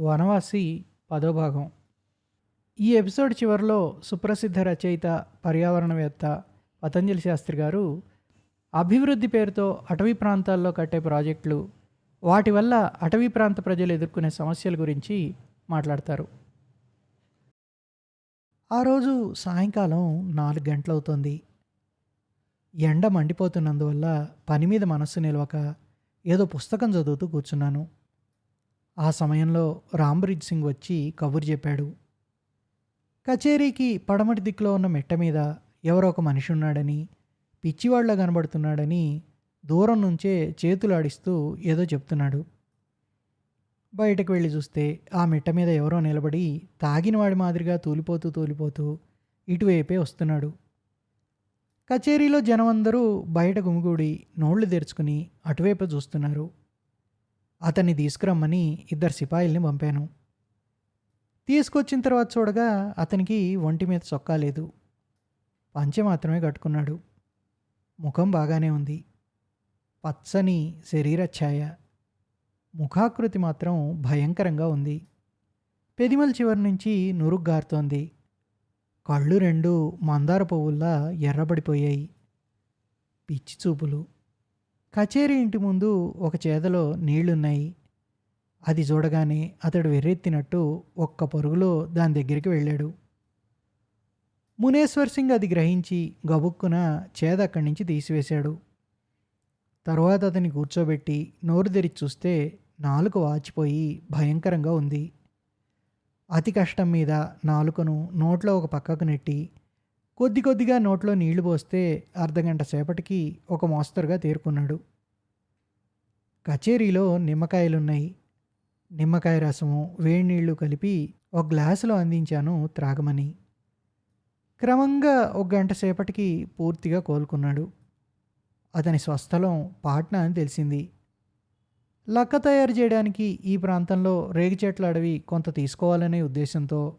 వనవాసి పదో భాగం. ఈ ఎపిసోడ్ చివరిలో సుప్రసిద్ధ రచయిత పర్యావరణవేత్త పతంజలి శాస్త్రి గారు అభివృద్ధి పేరుతో అటవీ ప్రాంతాల్లో కట్టే ప్రాజెక్టులు వాటి వల్ల అటవీ ప్రాంత ప్రజలు ఎదుర్కొనే సమస్యల గురించి మాట్లాడతారు. ఆ రోజు సాయంకాలం నాలుగు గంటలవుతోంది. ఎండ మండిపోతున్నందువల్ల పని మీద మనస్సు నిలవక ఏదో పుస్తకం చదువుతూ కూర్చున్నాను. ఆ సమయంలో రాంబ్రిడ్జ్ సింగ్ వచ్చి కబురు చెప్పాడు. కచేరీకి పడమటి దిక్కులో ఉన్న మెట్ట మీద ఎవరో ఒక మనిషి ఉన్నాడని పిచ్చివాళ్ళ కనబడుతున్నాడని దూరం నుంచే చేతులు ఆడిస్తూ ఏదో చెప్తున్నాడు. బయటకు వెళ్ళి చూస్తే ఆ మిట్ట మీద ఎవరో నిలబడి తాగినవాడి మాదిరిగా తూలిపోతూ తూలిపోతూ ఇటువైపే వస్తున్నాడు. కచేరీలో జనం అందరూ బయట గుమిగూడి నోళ్ళు తెరుచుకుని అటువైపు చూస్తున్నారు. అతన్ని తీసుకురమ్మని ఇద్దరు సిపాయిల్ని పంపాను. తీసుకొచ్చిన తర్వాత చూడగా అతనికి ఒంటి మీద చొక్కా లేదు. పంచె మాత్రమే కట్టుకున్నాడు. ముఖం బాగానే ఉంది. పచ్చని శరీర ఛాయ. ముఖాకృతి మాత్రం భయంకరంగా ఉంది. పెదిమల చివరి నుంచి నురుగ్గారుతోంది. కళ్ళు రెండు మందార పువ్వుల్లా ఎర్రబడిపోయాయి. పిచ్చి చూపులు. కచేరీ ఇంటి ముందు ఒక చేదలో నీళ్ళున్నాయి అది చూడగానే అతడు వెర్రెత్తినట్టు ఒక్క పరుగులో దాని దగ్గరికి వెళ్ళాడు. మునేశ్వర్ సింగ్ అది గ్రహించి గబుక్కున చేద అక్కడి నుంచి తీసివేశాడు. తరువాత అతని కూర్చోబెట్టి నోరు తెరిచి చూస్తే నాలుక వాచిపోయి భయంకరంగా ఉంది. అతి కష్టం మీద నాలుకను నోట్లో ఒక పక్కకు నెట్టి కొద్ది కొద్దిగా నోట్లో నీళ్ళు పోస్తే అర్ధగంట సేపటికి ఒక మోస్తరుగా తేరుకున్నాడు. కచేరీలో నిమ్మకాయలున్నాయి. నిమ్మకాయ రసము వేడి నీళ్ళు కలిపి ఒక గ్లాసులో అందించాను త్రాగమని. క్రమంగా ఒక గంట సేపటికి పూర్తిగా కోలుకున్నాడు. అతని స్వస్థలం పాట్నా అని తెలిసింది. లక్క తయారు చేయడానికి ఈ ప్రాంతంలో రేగి చెట్ల అడవి కొంత తీసుకోవాలనే ఉద్దేశంతో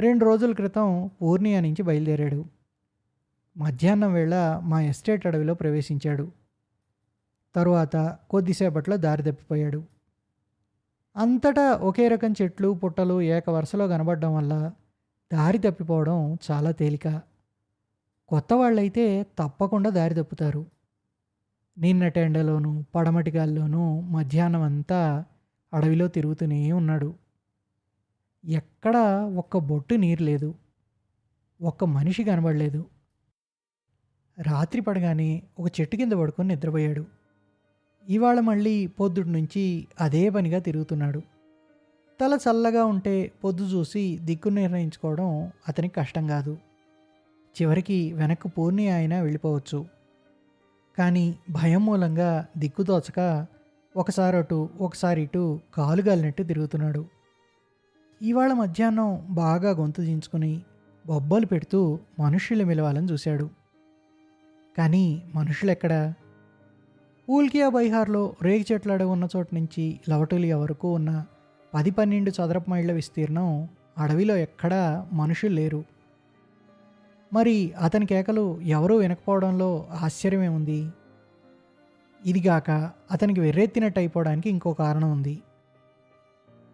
రెండు రోజుల క్రితం పూర్ణియా నుంచి బయలుదేరాడు. మధ్యాహ్నం వేళ మా ఎస్టేట్ అడవిలో ప్రవేశించాడు. తరువాత కొద్దిసేపట్లో దారి తప్పిపోయాడు. అంతటా ఒకే రకం చెట్లు పుట్టలు ఏక వరుసలో కనబడడం వల్ల దారి తప్పిపోవడం చాలా తేలిక. కొత్త వాళ్ళైతే తప్పకుండా దారి తప్పుతారు. నిన్నటి ఎండలోనూ పడమటి గాల్లోనూ మధ్యాహ్నం అంతా అడవిలో తిరుగుతూనే ఉన్నాడు. ఎక్కడ ఒక్క బొట్టు నీరు లేదు ఒక్క మనిషి కనబడలేదు. రాత్రి పడగానే ఒక చెట్టు కింద పడుకొని నిద్రపోయాడు. ఇవాళ మళ్ళీ పొద్దుటి నుంచి అదే పనిగా తిరుగుతున్నాడు. తల చల్లగా ఉంటే పొద్దు చూసి దిక్కు నిర్ణయించుకోవడం అతనికి కష్టం కాదు. చివరికి వెనక్కు పూర్ణి ఆయన వెళ్ళిపోవచ్చు. కానీ భయం మూలంగా దిక్కు తోచక ఒకసారి అటు ఒకసారి ఇటు కాలు గాలినట్టు తిరుగుతున్నాడు. ఇవాళ మధ్యాహ్నం బాగా గొంతు దించుకుని బొబ్బలు పెడుతూ మనుషులు మిలవాలని చూశాడు. కానీ మనుషులెక్కడా? ఊల్కియా బైహార్లో రేగి చెట్లాడ ఉన్న చోటు నుంచి లవటులియా వరకు ఉన్న పది పన్నెండు చదరపు మైళ్ళ విస్తీర్ణం అడవిలో ఎక్కడా మనుషులు లేరు. మరి అతని కేకలు ఎవరూ వినకపోవడంలో ఆశ్చర్యమే ఉంది ఇదిగాక అతనికి వెర్రెత్తినట్టు అయిపోవడానికి ఇంకో కారణం ఉంది.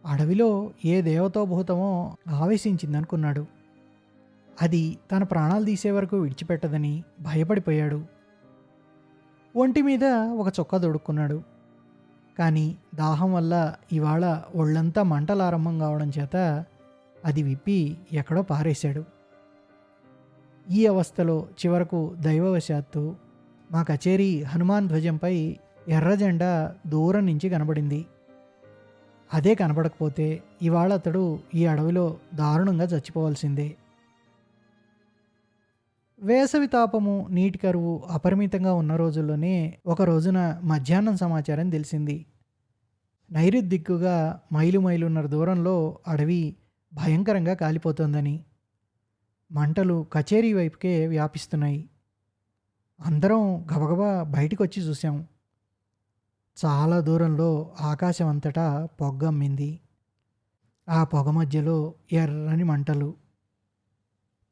అడవిలో ఏ దేవతోభూతమో ఆవేశించిందనుకున్నాడు. అది తన ప్రాణాలు తీసే వరకు విడిచిపెట్టదని భయపడిపోయాడు. ఒంటి మీద ఒక చొక్కా దొడుక్కున్నాడు. కానీ దాహం వల్ల ఇవాళ ఒళ్ళంతా మంటలారంభం కావడం చేత అది విప్పి ఎక్కడో పారేశాడు. ఈ అవస్థలో చివరకు దైవవశాత్తు మా కచేరీ హనుమాన్ ధ్వజంపై ఎర్ర జెండా దూరం నుంచి కనబడింది. అదే కనబడకపోతే ఇవాళ అతడు ఈ అడవిలో దారుణంగా చచ్చిపోవాల్సిందే. వేసవి తాపము నీటి కరువు అపరిమితంగా ఉన్న రోజుల్లోనే ఒక రోజున మధ్యాహ్నం సమాచారం తెలిసింది. నైరుద్దిక్కుగా మైలు మైలున్నర దూరంలో అడవి భయంకరంగా కాలిపోతోందని. మంటలు కచేరీ వైపుకే వ్యాపిస్తున్నాయి. అందరం గబగబా బయటికి వచ్చి చూసాం చాలా దూరంలో ఆకాశం అంతటా పొగ్గమ్మింది ఆ పొగ మధ్యలో ఎర్రని మంటలు.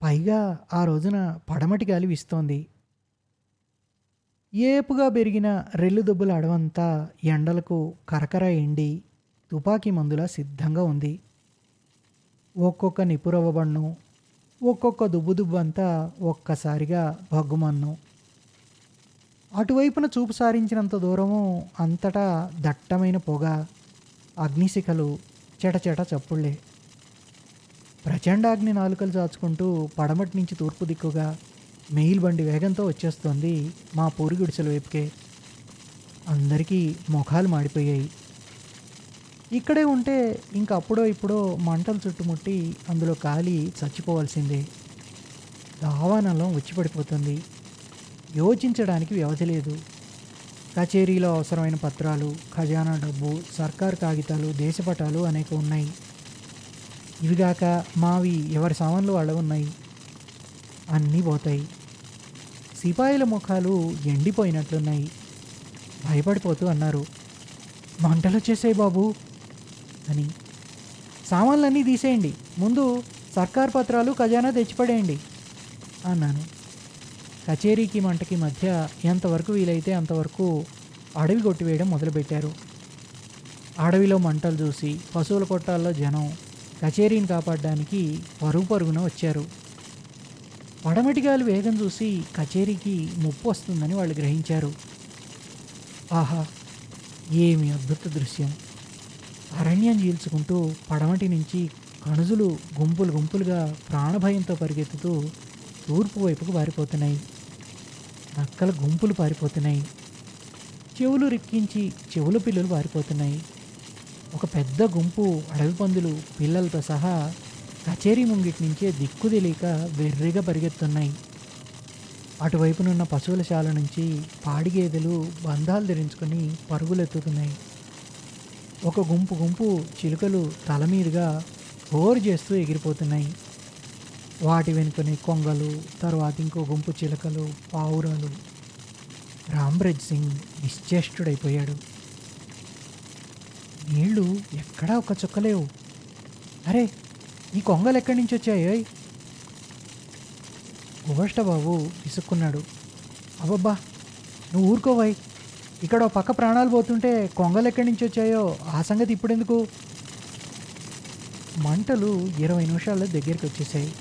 పైగా ఆ రోజున పడమటి గాలి వీస్తోంది. ఏపుగా పెరిగిన రెల్లు దుబ్బుల అడవంతా ఎండలకు కరకర ఎండి తుపాకీ మందులా సిద్ధంగా ఉంది. ఒక్కొక్క నిపురవ్వబన్ను ఒక్కొక్క దుబ్బు దుబ్బు అంతా ఒక్కసారిగా భగ్గుమన్ను. అటువైపున చూపు సారించినంత దూరము అంతటా దట్టమైన పొగ అగ్నిశిఖలు చెటచెట చప్పుళ్ళే. ప్రచండాగ్ని నాలుకలు చాచుకుంటూ పడమటి నుంచి తూర్పు దిక్కుగా మెయిల్ బండి వేగంతో వచ్చేస్తోంది మా పూరి గుడిసెల వైపుకే. అందరికీ ముఖాలు మాడిపోయాయి. ఇక్కడే ఉంటే ఇంక అప్పుడో ఇప్పుడో మంటలు చుట్టుముట్టి అందులో కాలి చచ్చిపోవాల్సిందే. దావానలం వచ్చి పడిపోతుంది. యోచించడానికి వ్యవధి లేదు. కచేరీలో అవసరమైన పత్రాలు ఖజానా డబ్బు సర్కార్ కాగితాలు దేశపటాలు అనేక ఉన్నాయి. ఇవిగాక మావి ఎవరి సామాన్లు వాళ్ళ ఉన్నాయి. అన్నీ పోతాయి. సిపాయిల ముఖాలు ఎండిపోయినట్లున్నాయి. భయపడిపోతూ అన్నారు. మంటలు వచ్చేసాయి బాబు అని. సామాన్లన్నీ తీసేయండి. ముందు సర్కార్ పత్రాలు ఖజానా తెచ్చిపడేయండి అన్నాను. కచేరీకి మంటకి మధ్య ఎంతవరకు వీలైతే అంతవరకు అడవి కొట్టివేయడం మొదలుపెట్టారు. అడవిలో మంటలు చూసి పశువుల కొట్టాల్లో జనం కచేరీని కాపాడడానికి పరుగు పరుగున వచ్చారు. పడమటి గాలి వేగం చూసి కచేరీకి ముప్పు వస్తుందని వాళ్ళు గ్రహించారు. ఆహా ఏమి అద్భుత దృశ్యం. అరణ్యం చీల్చుకుంటూ పడమటి నుంచి కణుజులు గుంపులు గుంపులుగా ప్రాణభయంతో పరిగెత్తుతూ తూర్పు వైపుకు పారిపోతున్నాయి నక్కల గుంపులు పారిపోతున్నాయి. చెవులు రిక్కించి చెవుల పిల్లలు పారిపోతున్నాయి. ఒక పెద్ద గుంపు అడవి పందులు పిల్లలతో సహా కచేరీ ముంగిటి నుంచే దిక్కు తెలియక వెర్రిగా పరిగెత్తున్నాయి. అటువైపునున్న పశువుల శాల నుంచి పాడి గేదెలు బంధాలు ధరించుకొని పరుగులెత్తుతున్నాయి. ఒక గుంపు గుంపు చిలుకలు తల మీదుగా హోరు చేస్తూ ఎగిరిపోతున్నాయి. వాటి వెనుకనే కొంగలు తర్వాత ఇంకో గుంపు చిలకలు పావురాలు. రామ్బ్రజ్ సింగ్ నిశ్చేష్టుడైపోయాడు. నీళ్ళు ఎక్కడా ఒక చుక్కలేవు అరే ఈ కొంగలు ఎక్కడి నుంచి వచ్చాయోయ్ గోష్ట బాబు విసుక్కున్నాడు. అబ్బబ్బా నువ్వు ఊరుకోవాయి ఇక్కడ ఓ పక్క ప్రాణాలు పోతుంటే కొంగలు ఎక్కడి నుంచి వచ్చాయో ఆ సంగతి ఇప్పుడెందుకు? మంటలు ఇరవై నిమిషాల్లో దగ్గరికి వచ్చేసాయి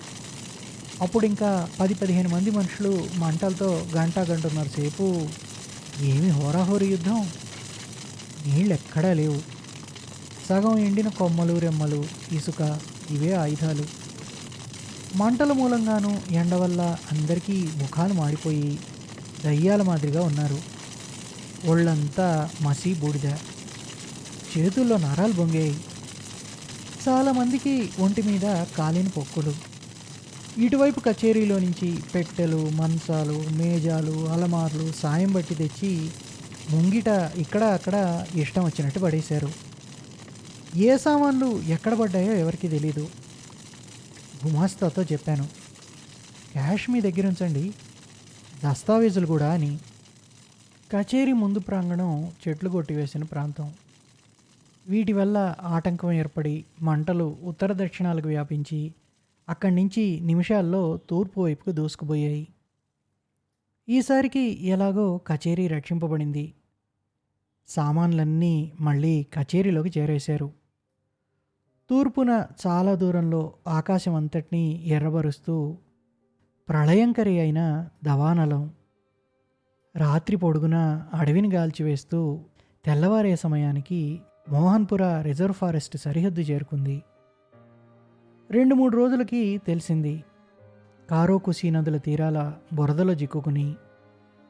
అప్పుడు ఇంకా పది పదిహేను మంది మనుషులు మంటలతో గంట గంటన్నర సేపు ఏమి హోరాహోరీ యుద్ధం. నీళ్ళు ఎక్కడా లేవు. సగం ఎండిన కొమ్మలు రెమ్మలు ఇసుక ఇవే ఆయుధాలు. మంటల మూలంగాను ఎండ వల్ల అందరికీ ముఖాలు మాడిపోయి దయ్యాల మాదిరిగా ఉన్నారు. ఒళ్ళంతా మసి బూడిద. చేతుల్లో నరాలు బొంగాయి. చాలామందికి ఒంటి మీద కాలిన పొక్కులు. ఇటువైపు కచేరీలో నుంచి పెట్టెలు మంచాలు మేజాలు అలమార్లు సాయం బట్టి తెచ్చి ముంగిట ఇక్కడ అక్కడ ఇష్టం వచ్చినట్టు పడేశారు. ఏ సామాన్లు ఎక్కడ పడ్డాయో ఎవరికి తెలీదు. గుమాస్తాతో చెప్పాను. క్యాష్ మీ దగ్గర ఉంచండి. దస్తావేజులు కూడా అని. కచేరీ ముందు ప్రాంగణం చెట్లు కొట్టివేసిన ప్రాంతం. వీటి వల్ల ఆటంకం ఏర్పడి మంటలు ఉత్తర దక్షిణాలకు వ్యాపించి అక్కడి నుంచి నిమిషాల్లో తూర్పు వైపుకు దూసుకుపోయాయి. ఈసారికి ఎలాగో కచేరీ రక్షింపబడింది. సామాన్లన్నీ మళ్ళీ కచేరీలోకి చేరేశారు. తూర్పున చాలా దూరంలో ఆకాశం అంతటినీ ఎర్రబరుస్తూ ప్రళయంకరి అయిన దవానలం రాత్రి పొడుగున అడవిని గాల్చివేస్తూ తెల్లవారే సమయానికి మోహన్పుర రిజర్వ్ ఫారెస్ట్ సరిహద్దు చేరుకుంది. రెండు మూడు రోజులకి తెలిసింది. కారోకుసి నదుల తీరాల బురదలో చిక్కుకుని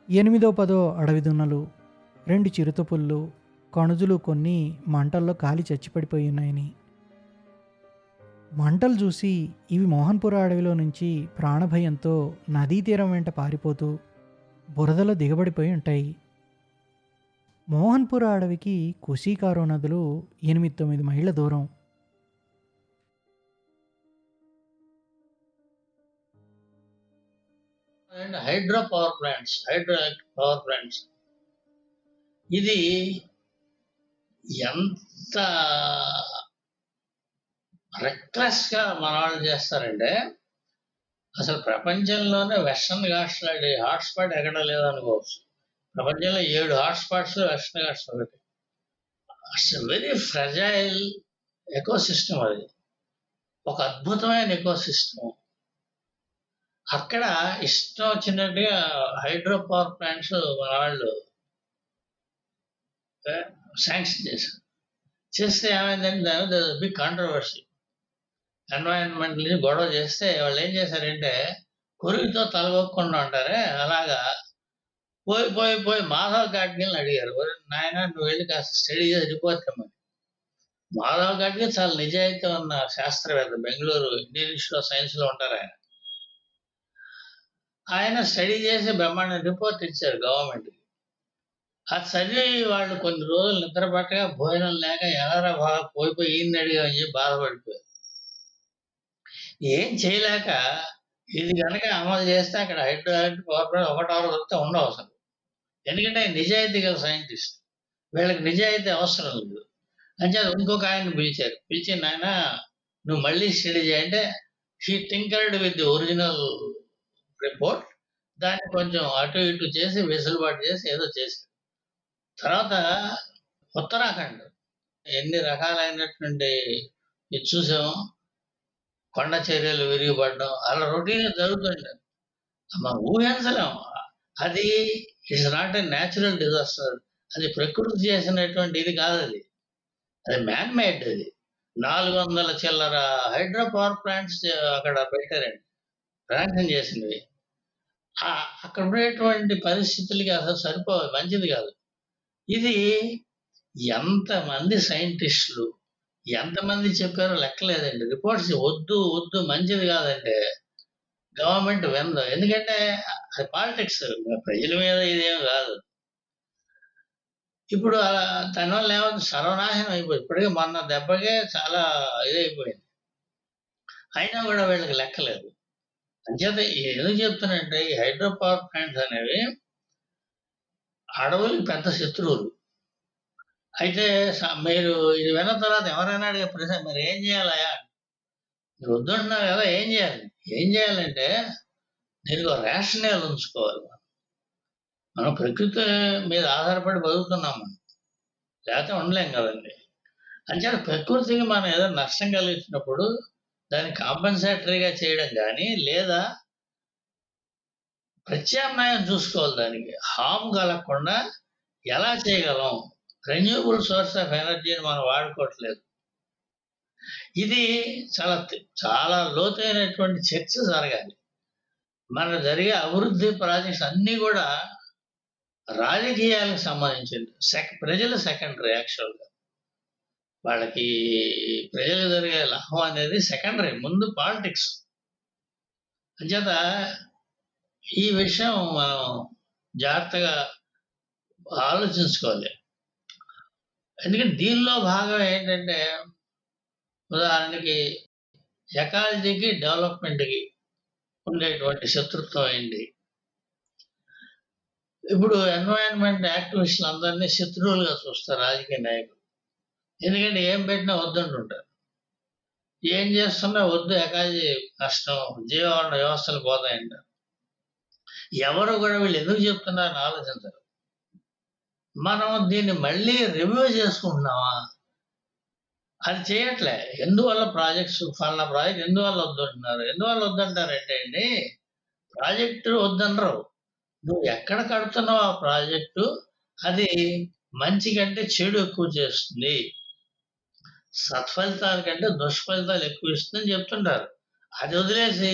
ఎనిమిదో పదో అడవిదున్నలు రెండు చిరుతపుళ్ళు కణుజులు కొన్ని మంటల్లో కాలి చచ్చిపడిపోయి ఉన్నాయని. మంటలు చూసి ఇవి మోహన్పుర అడవిలో నుంచి ప్రాణభయంతో నదీ తీరం వెంట పారిపోతూ బురదలో దిగబడిపోయి ఉంటాయి. మోహన్పుర అడవికి కుషీకారో నదులు ఎనిమిది తొమ్మిది మైళ్ళ దూరం. And hydro power plants hydro power plants. ఇది ఎంత రెక్లెస్గా మన వాళ్ళు చేస్తారంటే అసలు ప్రపంచంలోనే వెస్టర్న్ ఘాట్స్ లాంటి హాట్స్పాట్ ఎక్కడ లేదనుకోవచ్చు. ప్రపంచంలో ఏడు హాట్స్పాట్స్ వెస్టర్న్ ఘాట్స్ ఒకటి. వెరీ ఫ్రెజైల్ ఎకోసిస్టమ్ అది. ఒక అద్భుతమైన ఎకోసిస్టమ్. అక్కడ ఇష్టం వచ్చినట్టుగా హైడ్రో పవర్ ప్లాంట్స్ మన వాళ్ళు శాంక్షన్ చేశారు. చేస్తే ఏమైందంటే దాని బిగ్ కాంట్రవర్సీ ఎన్వైరన్మెంట్ని గొడవ చేస్తే వాళ్ళు ఏం చేశారంటే కొరికితో తలగొక్కకుండా ఉంటారే అలాగా పోయి పోయి పోయి మాధవ్ గాడ్గిల్ని అడిగారు. నాయన నువ్వు వెళ్ళి కాస్త స్టడీ చేసి రిపోర్ట్ ఇమ్మని మాధవ్ గాడ్గిల్ చాలా నిజాయితీ ఉన్న శాస్త్రవేత్త బెంగళూరు ఇండియన్ ఇన్స్టిట్యూట్ ఆఫ్ సైన్స్లో ఉంటారు ఆయన. ఆయన స్టడీ చేసి బ్రహ్మాండ రిపోర్ట్ ఇచ్చారు గవర్నమెంట్కి చదివి వాళ్ళు కొన్ని రోజులు నిద్రపట్టగా భోజనం లేక ఎలారా బాగా పోయిపోయి పోయి అడిగామని చెప్పి బాధపడిపోయారు. ఏం చేయలేక ఇది కనుక అమలు చేస్తే అక్కడ హైడ్రో ఎలక్ట్రిక్ పవర్ ప్లాంట్ ఒకటో వస్తే ఉండవు అసలు. ఎందుకంటే ఆయన నిజాయితీ గల సైంటిస్ట్. వీళ్ళకి నిజాయితీ అవసరం లేదు. అంటే ఇంకొక ఆయన పిలిచారు. పిలిచి నాయన నువ్వు మళ్ళీ స్టడీ చేయంటే he tinkered with the original report దాన్ని కొంచెం అటు ఇటు చేసి వెసులుబాటు చేసి ఏదో చేశారు. తర్వాత ఉత్తరాఖండ్ ఎన్ని రకాలైనటువంటి ఇది చూసాం కొండ చర్యలు విరిగిపడడం అలా రొటీన్ జరుగుతుంది మనం ఊహించలేము. అది it's not a natural disaster అది ప్రకృతి చేసినటువంటి ఇది కాదు అది. అది మ్యాన్ మేడ్ అది. నాలుగు వందల చిల్లర హైడ్రో పవర్ ప్లాంట్స్ అక్కడ పెట్టారండి. ప్రాంతం చేసినవి. అక్కడ ఉండేటువంటి పరిస్థితులకి అసలు సరిపో మంచిది కాదు. ఇది ఎంతమంది సైంటిస్టులు ఎంతమంది చెప్పారో లెక్కలేదండి. రిపోర్ట్స్ వద్దు వద్దు మంచిది కాదంటే గవర్నమెంట్ విందు ఎందుకంటే అది పాలిటిక్స్. ప్రజల మీద ఇదేం కాదు. ఇప్పుడు అలా వల్ల ఏమైంది? సర్వనాశనం అయిపోయింది. ఇప్పటికే మొన్న దెబ్బకే చాలా ఇదైపోయింది. అయినా కూడా వీళ్ళకి లెక్కలేదు. అంచేత ఎందుకు చెప్తున్నంటే ఈ హైడ్రో పవర్ ప్లాంట్స్ అనేవి అడవులకి పెద్ద శత్రువులు. అయితే మీరు ఇది విన్న తర్వాత ఎవరైనా అడిగే ప్రశ్న మీరు ఏం చేయాలయా మీరు వద్దంటున్నారు కదా ఏం చేయాలి? ఏం చేయాలంటే దీనికి ఒక రేషనల్ ఉంచుకోవాలి మనం. మనం ప్రకృతి మీద ఆధారపడి బతుకుతున్నాం మనం. లేకపోతే ఉండలేం కదండి. అంచేత ప్రకృతికి మనం ఏదో నష్టం కలిగించినప్పుడు దాన్ని కాంపన్సేటరీగా చేయడం కానీ లేదా ప్రత్యామ్నాయం చూసుకోవాలి దానికి. హామ్ కలగకుండా ఎలా చేయగలం? రెన్యూబుల్ సోర్స్ ఆఫ్ ఎనర్జీని మనం వాడుకోవట్లేదు. ఇది చాలా చాలా లోతైనటువంటి చర్చ జరగాలి. మన జరిగే అభివృద్ధి ప్రాజెక్ట్స్ అన్నీ కూడా రాజకీయాలకు సంబంధించింది. సెక ప్రజలు సెకండరీ యాక్చువల్గా వాళ్ళకి ప్రజలు జరిగే లాభం అనేది సెకండరీ ముందు పాలిటిక్స్ అంచేత ఈ విషయం మనం జాగ్రత్తగా ఆలోచించుకోవాలి. ఎందుకంటే దీనిలో భాగం ఏంటంటే ఉదాహరణకి ఎకాలజీకి డెవలప్మెంట్కి ఉండేటువంటి శత్రుత్వం ఏంటి? ఇప్పుడు ఎన్వైరన్మెంట్ యాక్టివిస్టులు అందరినీ శత్రువులుగా చూస్తారు రాజకీయ నాయకులు. ఎందుకంటే ఏం పెట్టినా వద్దంటుంటారు ఏం చేస్తున్నా వద్దు ఎకాజీ కష్టం జీవన వ్యవస్థలు పోతాయంట. ఎవరు కూడా వీళ్ళు ఎందుకు చెప్తున్నారని ఆలోచించరు. మనం దీన్ని మళ్ళీ రివ్యూ చేసుకుంటున్నామా? అది చేయట్లే. ఎందువల్ల ప్రాజెక్ట్స్ ఫలానా ప్రాజెక్ట్ ఎందువల్ల వద్దంటున్నారు ఎందువల్ల వద్దంటారంటే అండి ప్రాజెక్టు వద్దనరు. నువ్వు ఎక్కడ కడుతున్నావు ఆ ప్రాజెక్టు అది మంచి కంటే చెడు ఎక్కువ చేస్తుంది. సత్ఫలితాల కంటే దుష్ఫలితాలు ఎక్కువ ఇస్తుందని చెప్తుంటారు. అది వదిలేసి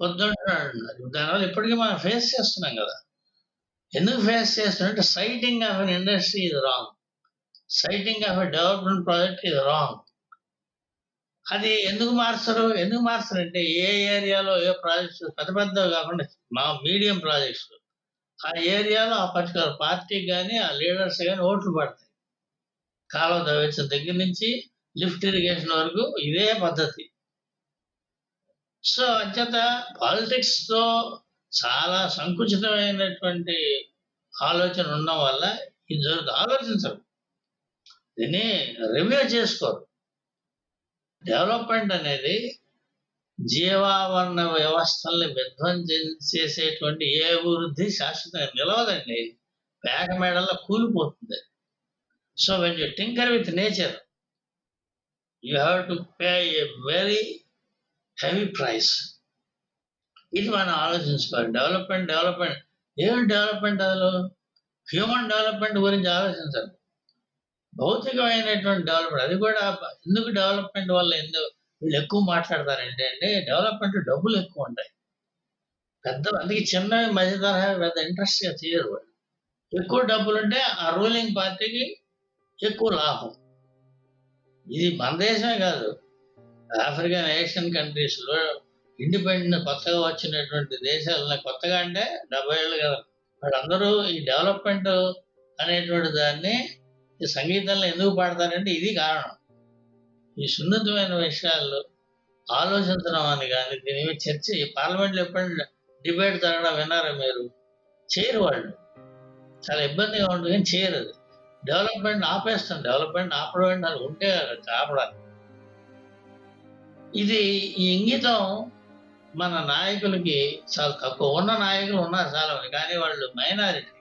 వద్దంటున్నాడు. దానివల్ల ఇప్పటికీ మనం ఫేస్ చేస్తున్నాం కదా. ఎందుకు ఫేస్ చేస్తున్నామంటే సైటింగ్ ఆఫ్ అన్ ఇండస్ట్రీ ఇది wrong siting of a development project ఇది రాంగ్ అది ఎందుకు మార్చరు? ఎందుకు మార్చరు అంటే ఏ ఏరియాలో ఏ ప్రాజెక్ట్స్ పెద్ద పెద్దవి కాకుండా మా మీడియం ప్రాజెక్ట్స్ ఆ ఏరియాలో ఆ పర్టికులర్ పార్టీకి కానీ ఆ లీడర్స్ కానీ ఓట్లు పడతాయి. కాలువ తవ్వించిన దగ్గర నుంచి లిఫ్ట్ ఇరిగేషన్ వరకు ఇదే పద్ధతి. సో అంచేత పాలిటిక్స్తో చాలా సంకుచితమైనటువంటి ఆలోచన ఉండడం వల్ల ఇది జరుగుతుంది ఆలోచించరు. దీన్ని రివ్యూ చేసుకోరు. డెవలప్మెంట్ అనేది జీవావరణ వ్యవస్థల్ని విధ్వంసం చేసేటువంటి ఏ అభివృద్ధి శాశ్వతంగా నిలవదండి. పేక మేడల్లో కూలిపోతుంది. So when you tinker with nature you have to pay a very heavy price ఇది మనం ఆలోచించుకోవాలి. డెవలప్మెంట్ డెవలప్మెంట్ ఏం డెవలప్మెంట్ అసలు హ్యూమన్ డెవలప్మెంట్ గురించి ఆలోచించాలి. భౌతికమైనటువంటి డెవలప్మెంట్ అది కూడా ఎందుకు డెవలప్మెంట్ వల్ల ఎందుకు వీళ్ళు ఎక్కువ మాట్లాడతారు ఏంటంటే డెవలప్మెంట్ డబ్బులు ఎక్కువ ఉంటాయి. పెద్ద అందుకే చిన్నవి మధ్య తరహా పెద్ద ఇంట్రెస్ట్గా చేయరు వాళ్ళు. ఎక్కువ డబ్బులు ఉంటే ఆ రూలింగ్ పార్టీకి ఎక్కువ లాభం. ఇది మన దేశమే కాదు. ఆఫ్రికన్ ఏషియన్ కంట్రీస్లో ఇండిపెండెంట్ కొత్తగా వచ్చినటువంటి దేశాలను కొత్తగా అంటే డెబ్బై ఏళ్ళు కదా. వాళ్ళందరూ ఈ డెవలప్మెంట్ అనేటువంటి దాన్ని ఈ సంగీతంలో ఎందుకు పాడతారంటే ఇది కారణం. ఈ సున్నితమైన విషయాలు ఆలోచించడం అని కానీ దీని మీద చర్చ ఈ పార్లమెంట్లో ఎప్పుడు డిబేట్ జరగడం విన్నారా మీరు? చేయరు వాళ్ళు. చాలా ఇబ్బందిగా ఉంటుంది కానీ చేయరు అది. డెవలప్మెంట్ ఆపేస్తాం డెవలప్మెంట్ ఆపడం అంటే అది ఉంటే ఆపడాలి ఇది ఈ ఇంగితం మన నాయకులకి చాలా తక్కువ. ఉన్న నాయకులు ఉన్నారు చాలా కానీ వాళ్ళు మైనారిటీ.